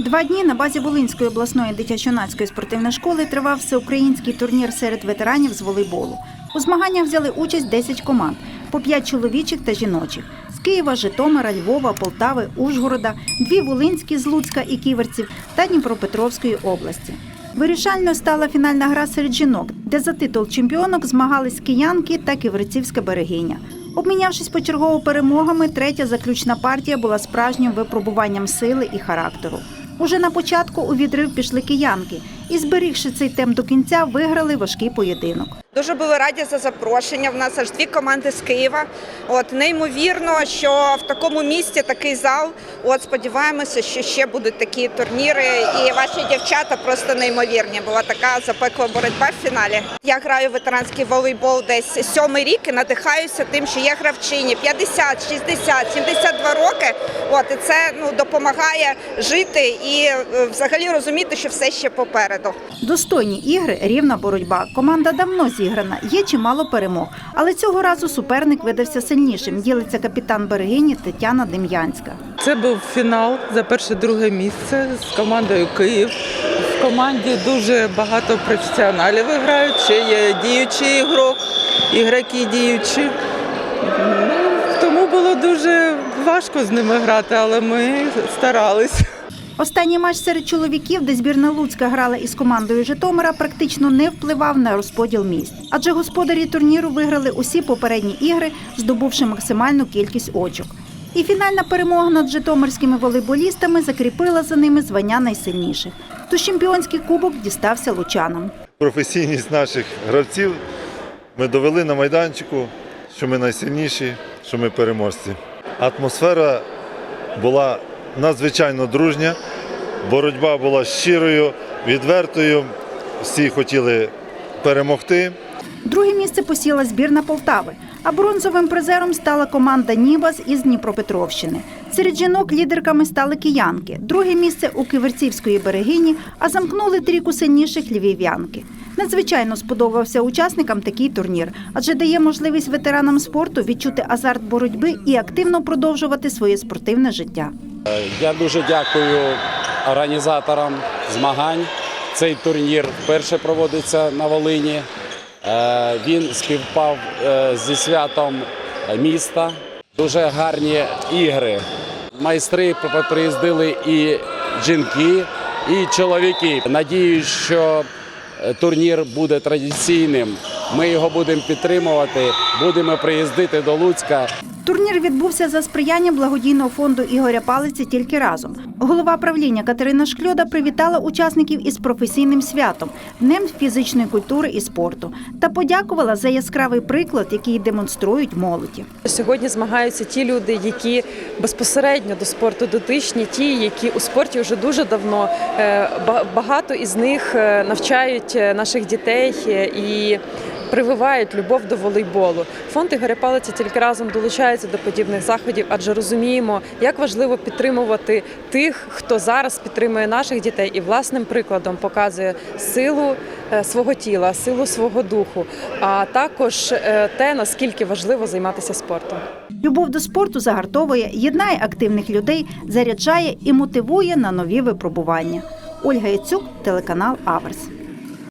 Два дні на базі Волинської обласної дитячо-юнацької спортивної школи тривав всеукраїнський турнір серед ветеранів з волейболу. У змаганнях взяли участь 10 команд, по 5 чоловічих та жіночих. З Києва, Житомира, Львова, Полтави, Ужгорода, дві Волинські з Луцька і Ківерців та Дніпропетровської області. Вирішальною стала фінальна гра серед жінок, де за титул чемпіонок змагались киянки та ківерцівська берегиня. Обмінявшись почергово перемогами, третя заключна партія була справжнім випробуванням сили і характеру. Уже на початку у відрив пішли киянки і, зберігши цей темп до кінця, виграли важкий поєдинок. Дуже були раді за запрошення. В нас аж дві команди з Києва. От неймовірно, що в такому місті такий зал. От сподіваємося, що ще будуть такі турніри. І ваші дівчата просто неймовірні. Була така запекла боротьба в фіналі. Я граю в ветеранський волейбол десь сьомий рік і надихаюся тим, що є гравчині 50, 60, 72 роки. От і це ну допомагає жити і е, взагалі розуміти, що все ще попереду. Достойні ігри, рівна боротьба. Команда давно зіграна, є чимало перемог. Але цього разу суперник видався сильнішим. Ділиться капітан берегині Тетяна Дем'янська. Це був фінал за перше-друге місце з командою Київ. В команді дуже багато професіоналів грають, ще є діючий ігрок, ігроки діючі. Ну, тому було дуже важко з ними грати, але ми старались. Останній матч серед чоловіків, де збірна Луцька грала із командою Житомира, практично не впливав на розподіл місць. Адже господарі турніру виграли усі попередні ігри, здобувши максимальну кількість очок. І фінальна перемога над житомирськими волейболістами закріпила за ними звання найсильніших. Тож чемпіонський кубок дістався лучанам. професійність наших гравців ми довели на майданчику, що ми найсильніші, що ми переможці. Атмосфера була надзвичайно дружня, боротьба була щирою, відвертою. Всі хотіли перемогти. Друге місце посіла збірна Полтави, а бронзовим призером стала команда Нібас із Дніпропетровщини. Серед жінок лідерками стали киянки. Друге місце у Киверцівської берегині, а замкнули трійку сильніших львів'янки. Надзвичайно сподобався учасникам такий турнір, адже дає можливість ветеранам спорту відчути азарт боротьби і активно продовжувати своє спортивне життя. Я дуже дякую організаторам змагань. Цей турнір вперше проводиться на Волині. Е, Він співпав е, зі святом міста. Дуже гарні ігри. Майстри приїздили і жінки, і чоловіки. Надіюсь, що е, турнір буде традиційним. Ми його будемо підтримувати, будемо приїздити до Луцька. Турнір відбувся за сприяння благодійного фонду Ігоря Палиці тільки разом. Голова правління Катерина Шкльода привітала учасників із професійним святом Днем фізичної культури і спорту та подякувала за яскравий приклад, який демонструють молоді. Сьогодні змагаються ті люди, які безпосередньо до спорту дотичні, ті, які у спорті вже дуже давно. Е, Багато із них е, навчають е, наших дітей і прививають любов до волейболу. Фонд Ігоря Палиця тільки разом долучається до подібних заходів, адже розуміємо, як важливо підтримувати тих, хто зараз підтримує наших дітей і власним прикладом показує силу е, свого тіла, силу свого духу, а також е, те, наскільки важливо займатися спортом. Любов до спорту загартовує, єднає активних людей, заряджає і мотивує на нові випробування. Ольга Яцюк, телеканал Аверс.